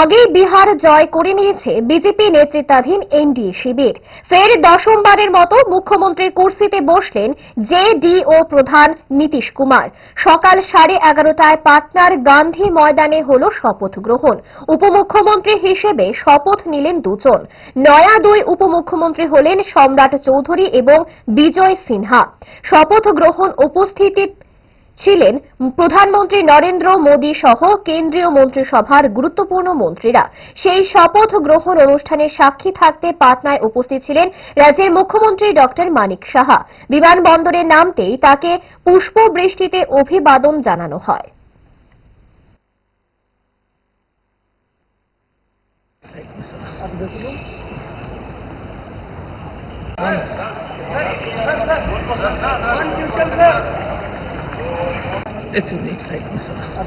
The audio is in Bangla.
আগেই বিহার জয় করে নিয়েছে বিজেপি নেতৃত্বাধীন এনডিএ শিবির। ফের দশমবারের মতো মুখ্যমন্ত্রীর কুর্সিতে বসলেন জেডিও প্রধান নীতিশ কুমার। সকাল সাড়ে এগারোটায় পাটনার গান্ধী ময়দানে হল শপথ গ্রহণ। উপমুখ্যমন্ত্রী হিসেবে শপথ নিলেন দুজন। নয়া দুই উপমুখ্যমন্ত্রী হলেন সম্রাট চৌধুরী এবং বিজয় সিনহা। শপথ গ্রহণ উপস্থিতি ছিলেন প্রধানমন্ত্রী নরেন্দ্র মোদী সহ কেন্দ্রীয় মন্ত্রিসভার গুরুত্বপূর্ণ মন্ত্রীরা। সেই শপথ গ্রহণ অনুষ্ঠানে সাক্ষী থাকতে পাটনায় উপস্থিত ছিলেন রাজ্যের মুখ্যমন্ত্রী ডক্টর মানিক সাহা। বিমানবন্দরে নামতেই তাকে পুষ্পবৃষ্টিতে অভিবাদন জানানো হয়। একটু next It's an exciting sauce.